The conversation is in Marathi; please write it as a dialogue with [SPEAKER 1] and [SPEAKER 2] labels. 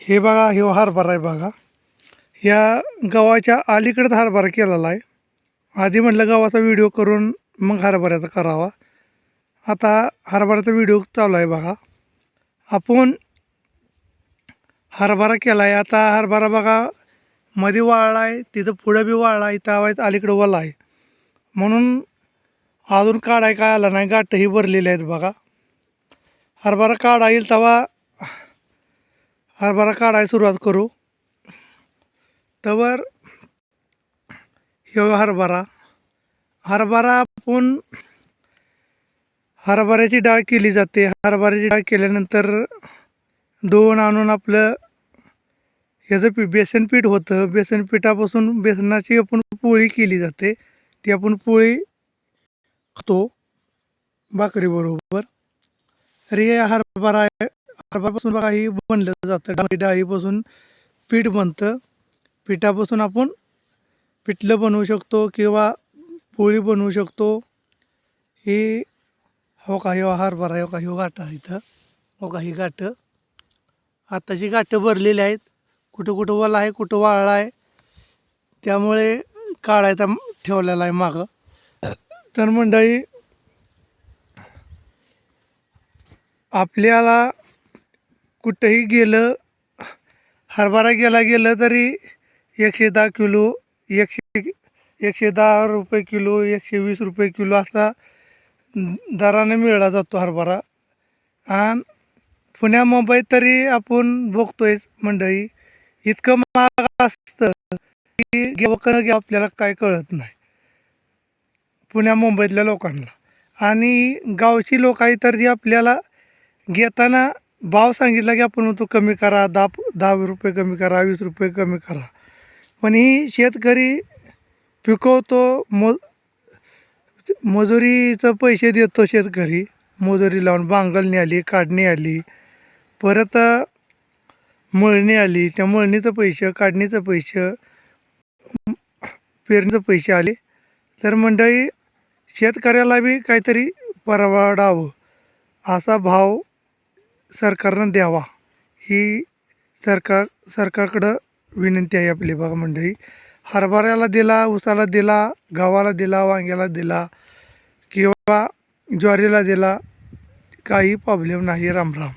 [SPEAKER 1] हे बघा हे हरभरा आहे बघा. या गव्हाच्या अलीकडंच हरभरा केलेला आहे. आधी म्हटलं गव्हाचा व्हिडिओ करून मग हरभऱ्याचा करावा. आता हरभऱ्याचा व्हिडिओ चालू आहे बघा. आपण हरभरा केला आहे आता हरभरा बघा मध्ये वाळला आहे तिथं पुढं बी वाळला आहे इथं अलीकडं वला आहे. म्हणून अजून काढाय काय आला नाही गाठही भरलेले आहेत बघा. हरभरा काढा येईल तेव्हा हरभरा काढायला सुरुवात करू. तवर ह्यो हरभरा. हरभरा आपण हरभऱ्याची डाळ केली जाते. हरभऱ्याची डाळ केल्यानंतर दोन आणून आपलं ह्याचं पी बेसनपीठ होतं. बेसन पिठापासून बेसनाची आपण पोळी केली जाते. ती आपण पोळी खातो. भाकरीबरोबर. तर हे हरभरा आहे हरभऱ्यापासून बघा हे बनलं जातं. डाळी डाळीपासून पीठ बनतं. पिठापासून आपण पिठलं बनवू शकतो किंवा पोळी बनवू शकतो. ही हो का हो हरभरा हो का ह्यो गाठं इथं. हो का ही गाठं. आत्ताची गाठं भरलेली आहेत कुठं कुठं वला आहे कुठं वाळला आहे त्यामुळे काढायचा ठेवलेला आहे मागं. तर मंडळी आपल्याला कुठंही गेलं हरभरा गेला गेलं तरी एकशे दहा किलो एकशे एकशे दहा रुपये किलो एकशे वीस रुपये किलो असा दराने मिळला जातो हरभरा. आणि पुण्या मुंबईत तरी आपण बघतोय मंडळी इतकं महाग असतं की घेऊ का घेऊ आपल्याला काय कळत नाही. पुण्या मुंबईतल्या लोकांना. आणि गावची लोक आहे तर आपल्याला घेताना भाव सांगितला की आपण म्हणतो कमी करा दहा दहा रुपये कमी करा वीस रुपये कमी करा. पण ही शेतकरी पिकवतो मो मजुरीचं पैसे देतो शेतकरी. मजुरी लावून बांगलणी आली काढणी आली परत मळणी आली त्या मळणीचं पैसे काढणीचं पैसे पेरणीचं पैसे आले. तर मंडळी शेतकऱ्याला बी काहीतरी परवडावं. असा भाव सरकारनं द्यावा. ही सरकार सरकारकडं विनंती आहे आपली बघा मंडळी. हरभऱ्याला दिला उसाला दिला गव्हाला दिला वांग्याला दिला किंवा ज्वारीला दिला काही प्रॉब्लेम नाही. रामराम